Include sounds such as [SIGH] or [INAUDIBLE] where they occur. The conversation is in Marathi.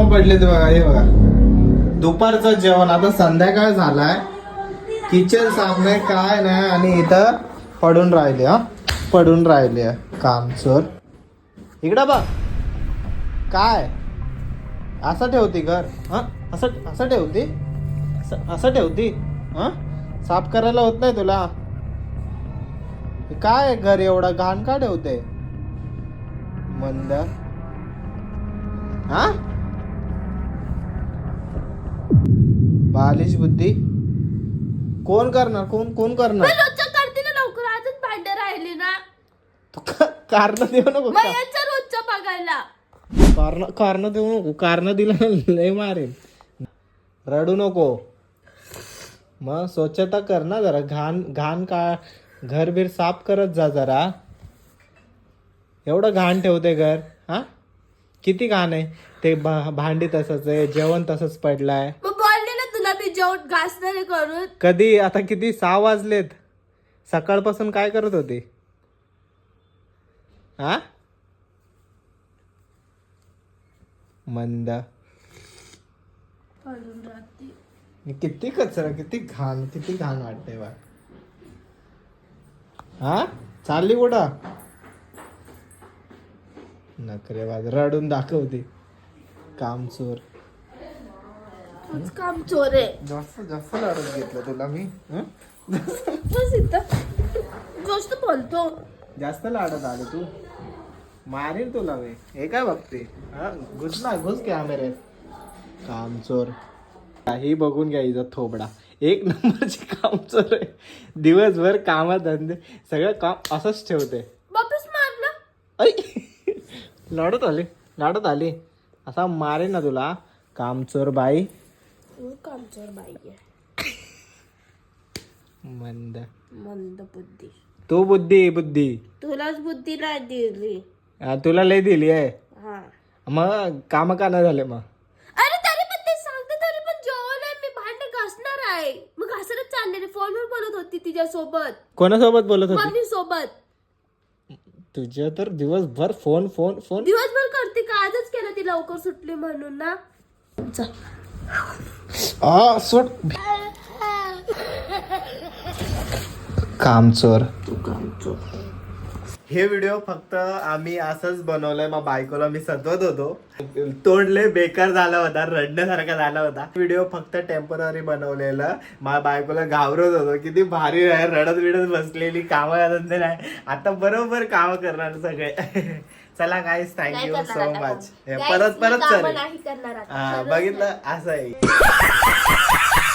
काम पडले ते बघा हे बघा. दुपारचं जेवण. आता संध्याकाळ झालाय. किचन साफ नाही काय नाही आणि इथं पडून राहिले हा. पडून राहिले काम चोर. इकडं बघ. काय? असं ठेवती घर हा? असं असं ठेवती? असं- असं ठेवती? हा? साफ करायला होत नाही तुला? काय घर एवढं? घाण का ठेवते? मंद. हा? बालिश बुद्धी. कोण करणार? कोण कोण करणार? करते ना लवकर. आजच भांडे राहिली ना. तू कारण देऊ नको मग रोजच्या बघायला. कारण कारण देऊ नको. कारण दिलं लय मारेल. रडू नको. मग स्वच्छता कर ना जरा. घाण घाण का घर बीर साफ करत जा जरा. एवढं घाण ठेवते घर हा? किती घाण आहे? ते भा- भांडी तसंच आहे जेवण तसंच पडलाय. मग जेवण घासणारे करून. कधी? आता किती? सहा वाजलेत. सकाळपासून काय करत होती? हा मंद. किती कचरा किती घाण किती घाण वाटते बा. हा चालली कुठं? नखरे बाज रडून दाखवते. काम चोर. तूच काम चोर. आहे जास्त जास्त लाडून घेतलं तुला मी हं? बस इथं. गोष्ट बोलतो. जास्त लाडत आले तू. मारील तुला मी. हे काय बघते? हा घुस ना घुस कॅमेऱ्यात काम चोर. काही बघून घ्या हिचा थोबडा. एक नंबरची काम चोर आहे. दिवसभर कामात धंदे सगळं काम असंच ठेवते. वापस मारलं ऐ लाडत आली लाडत आली असा मारे ना तुला. कामचोर बाई. तू काम चोर बाई आहे. मंद. मंद बुद्धी. तू बुद्धी बुद्धी. तुलाच बुद्धी नाही दिली. हा, तुला लय दिली आहे. हा. मग काम का नाही झाले मग? अरे तरी पण ते सांगते तरी पण जेवण आहे मी भांडे घासणार आहे. मग घासतच चालले फोनवर बोलत होती तिच्या सोबत कोणासोबत बोलत होती? मम्मी सोबत तुझ्या तर दिवसभर फोन फोन फोन. दिवसभर करते का? आजच केलं ती लवकर सुटली म्हणून ना. चल. आ सोड. [LAUGHS] कामचोर हे व्हिडिओ फक्त आम्ही असंच बनवलंय मग बायकोला मी सतवत होतो. तोंडले बेकार झाला होता रडण्यासारखा झाला होता. व्हिडिओ फक्त टेंपररी बनवलेलं. मा बायकोला घाबरत होतो किती भारी आहे रडत बिडत बसलेली कामं धंदे नाही. आता बरोबर काम करणार सगळे. [LAUGHS] चला गाईस थँक्यू सो मच परत परत खरंच बघितलं असं आहे. [LAUGHS]